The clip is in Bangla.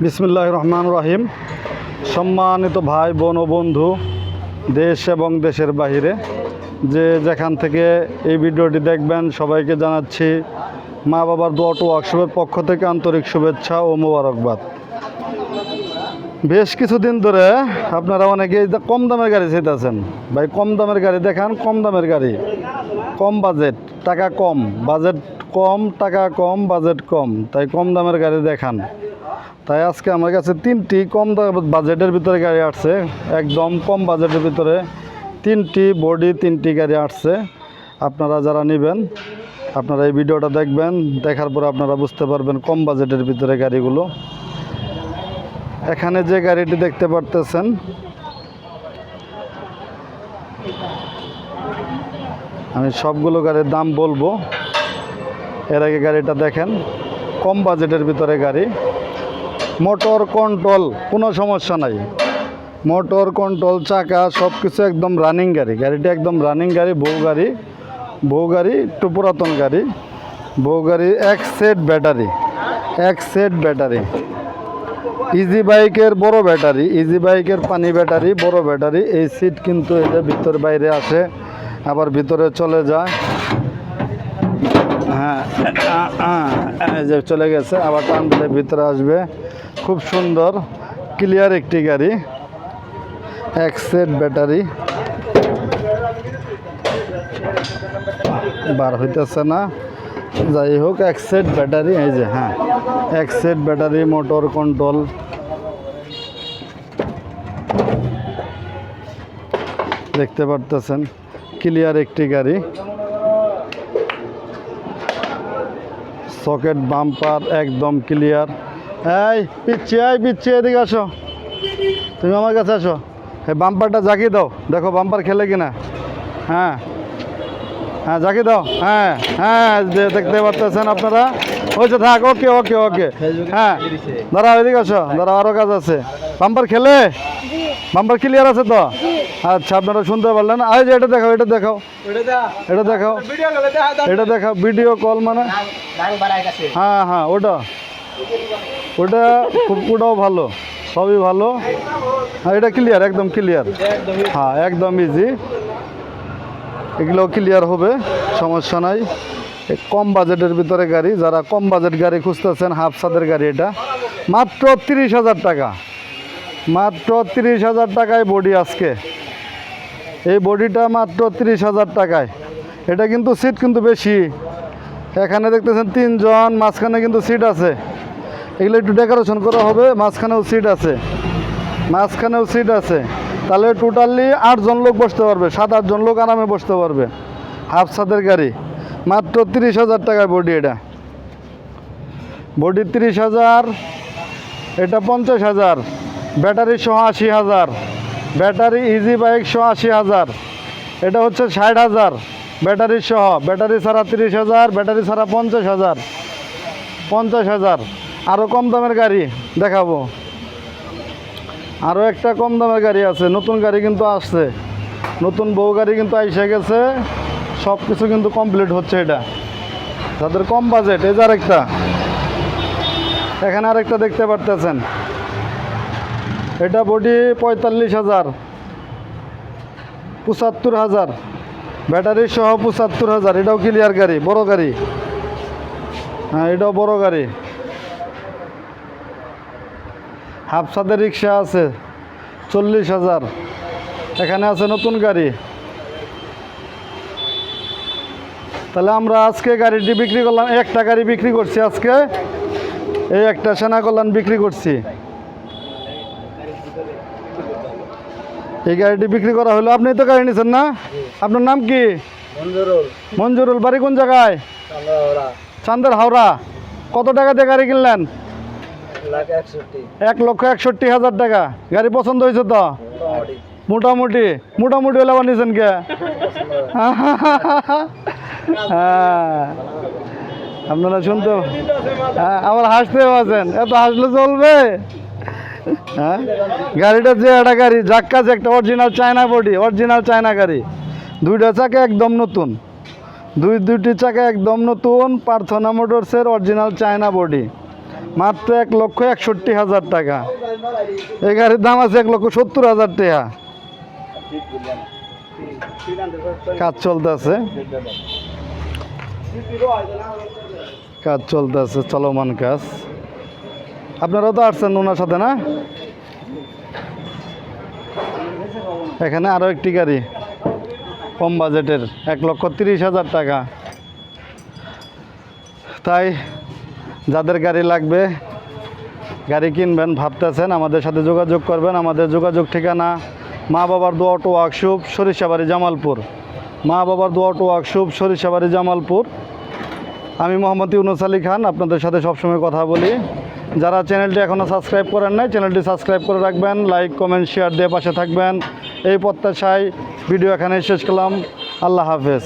বিসমুল্লাহ রহমান রহিম সম্মানিত ভাই, বোন ও বন্ধু, দেশ এবং দেশের বাহিরে, যে যেখান থেকে এই ভিডিওটি দেখবেন, সবাইকে জানাচ্ছি মা বাবার দোয়াটো ওয়ার্কশপের পক্ষ থেকে আন্তরিক শুভেচ্ছা ও মোবারকবাদ। বেশ কিছুদিন ধরে আপনারা অনেকেই দা- কম দামের গাড়ি চাইতেছেন। ভাই, কম দামের গাড়ি দেখান, কম দামের গাড়ি। কম বাজেট, টাকা কম। বাজেট কম, টাকা কম, বাজেট কম। তাই কম দামের গাড়ি দেখান। তাই আজকে আমার কাছে তিনটি কম বাজেটের ভিতরে গাড়ি আসছে, একদম কম বাজেটের ভিতরে তিনটি বডি তিনটি গাড়ি আসছে। আপনারা যারা নেবেন, আপনারা এই ভিডিওটা দেখবেন, দেখার পরে আপনারা বুঝতে পারবেন কম বাজেটের ভিতরে গাড়িগুলো। এখানে যে গাড়িটি দেখতে পারতেছেন, আমি সবগুলো গাড়ির দাম বলব। এর আগে গাড়িটা দেখেন, কম বাজেটের ভিতরে গাড়ি। মোটর কন্ট্রোল কোনো সমস্যা নাই। মোটর কন্ট্রোল চাকা সব কিছু একদম রানিং গাড়ি। গাড়িটা একদম রানিং গাড়ি, বউ গাড়ি। বউ গাড়ি, একটু পুরাতন গাড়ি। বউ গাড়ি, এক সেট ব্যাটারি এক সেট ব্যাটারি ইজি বাইকের বড় ব্যাটারি ইজি বাইকের পানি ব্যাটারি বড় ব্যাটারি এই সিট কিন্তু এটা ভিতর বাইরে আসে, আবার ভিতরে চলে যায়। হ্যাঁ যে চলে গেছে, আবার টান দিলে ভিতরে আসবে। খুব সুন্দর ক্লিয়ার একটি গাড়ি, এক সেট ব্যাটারি বার হইতেছে না। যাই হোক, এক সেট ব্যাটারি এই যে হ্যাঁ এক সেট ব্যাটারি মোটর কন্ট্রোল দেখতে পারতেছেন ক্লিয়ার একটি গাড়ি। সকেট বাম্পার একদম ক্লিয়ার। এই, পিচ্ছি এই পিচ্ছি, এদিকে আসো। তুমি আমার কাছে আসো। এই বাম্পারটা জাগিয়ে দাও। দেখো বাম্পার খেলে কিনা। হ্যাঁ। হ্যাঁ জাগিয়ে দাও। হ্যাঁ হ্যাঁ দেখতে পারতেছেন আপনারা? হয়েছে থাক, ওকে ওকে ওকে। হ্যাঁ দাঁড়াও, এদিকে আসো। দাঁড়াও আরও কাজ আছে। বাম্পার খেলে? বাম্পার ক্লিয়ার আছে তো? আচ্ছা আপনারা শুনতে পারলেন। যে এটা দেখাও এটা দেখাও। এটা দেখাও। এটা দেখাও ভিডিও কল মানে? হ্যাঁ হ্যাঁ ওটা। ওটা খুব ওটাও ভালো। সবই ভালো। হ্যাঁ এটা ক্লিয়ার একদম ক্লিয়ার হ্যাঁ একদম ইজি এগুলো ক্লিয়ার হবে সমস্যা নাই। কম বাজেটের ভিতরে গাড়ি যারা কম বাজেট গাড়ি খুঁজতেছেন হাফ সাদের গাড়ি এটা। মাত্র তিরিশ হাজার টাকা। মাত্র তিরিশ হাজার টাকায় বডি আজকে। এই বডিটা মাত্র তিরিশ হাজার টাকায়। এটা কিন্তু সিট কিন্তু বেশি। এখানে দেখতেছেন তিনজন, মাঝখানে কিন্তু সিট আছে। এগুলো একটু ডেকোরেশন করা হবে, মাঝখানেও সিট আছে। মাঝখানেও সিট আছে। তাহলে টোটালি আটজন লোক বসতে পারবে সাত আটজন লোক আরামে বসতে পারবে। হাফ সাদের গাড়ি। মাত্র তিরিশ হাজার টাকায় বডি এটা। বডি তিরিশ হাজার, এটা পঞ্চাশ হাজার। ব্যাটারি সহ আশি হাজার। ব্যাটারি ইজি বাইক সহ আশি হাজার। এটা হচ্ছে ষাট হাজার ব্যাটারি সহ। ব্যাটারি ছাড়া তিরিশ হাজার, ব্যাটারি ছাড়া পঞ্চাশ হাজার পঞ্চাশ হাজার। আরও কম দামের গাড়ি দেখাবো। আরও একটা কম দামের গাড়ি আছে, নতুন গাড়ি কিন্তু আসছে। নতুন বউ গাড়ি কিন্তু আইসে গেছে। সব কিছু কিন্তু কমপ্লিট হচ্ছে এটা। যাদের কম বাজেট এই যে আরেকটা। এখানে আরেকটা দেখতে পারতেছেন। এটা বডি পঁয়তাল্লিশ হাজার, পঁচাত্তর হাজার, ব্যাটারি সহ পঁচাত্তর হাজার। এটাও ক্লিয়ার গাড়ি, বড় গাড়ি। হ্যাঁ এটাও বড় গাড়ি। হাফসাদের রিক্সা আছে, চল্লিশ হাজার। এখানে আছে নতুন গাড়ি। তাহলে আমরা আজকে গাড়িটি বিক্রি করলাম, একটা গাড়ি বিক্রি করছি আজকে। এই একটা সেনা কল্যাণ বিক্রি করছি। এই গাড়িটি বিক্রি করা হলো। আপনি তো গাড়ি নিয়েছেন না? আপনার নাম কি? মঞ্জুরুল। বাড়ি কোন জায়গায়? চান্দের হাওড়া। কত টাকা দিয়ে গাড়ি কিনলেন? এক লক্ষ একষট্টি হাজার টাকা। গাড়ি পছন্দ হয়েছে তো? মোটামুটি। মোটামুটি। হলে আবার নিয়েছেন কে? হ্যাঁ। আপনারা শুনতে? হ্যাঁ আবার হাসতে আছেন। এত হাসলে চলবে? হ্যাঁ? গাড়িটা যে একটা গাড়ি জাক্কাজ একটা original China body original China গাড়ি। দুইটা চাকা একদম নতুন। দুই দুইটি চাকা একদম নতুন প্রার্থনা মোটরসের অরিজিনাল চায়না বডি মাত্র এক লক্ষ একষট্টি হাজার টাকা। এই গাড়ির দাম আছে এক লক্ষ সত্তর হাজার টাকা। কাজ চলতেছে। কাজ চলতেছে, চলমান কাজ। আপনারাও তো আসছেন ওনার সাথে, না? এখানে আরও একটি গাড়ি, কম বাজেটের, এক লক্ষ তিরিশ হাজার টাকা। তাই যাদের গাড়ি লাগবে, গাড়ি কিনবেন, ভাবতেছেন, আমাদের সাথে যোগাযোগ করবেন। আমাদের যোগাযোগ ঠিকানা, মা বাবার দোয়া অটো ওয়ার্কশপ, সরিষাবাড়ি, জামালপুর। মা বাবার দোয়া অটো ওয়ার্কশপ, সরিষাবাড়ি, জামালপুর। আমি মোহাম্মদ ইউনুস আলী খান, আপনাদের সাথে সবসময় কথা বলি। যারা চ্যানেলটি এখনও সাবস্ক্রাইব করেন নাই, চ্যানেলটি সাবস্ক্রাইব করে রাখবেন লাইক কমেন্ট শেয়ার দিয়ে পাশে থাকবেন। এই প্রত্যাশায় ভিডিও এখানে শেষ করলাম। আল্লাহ হাফেজ।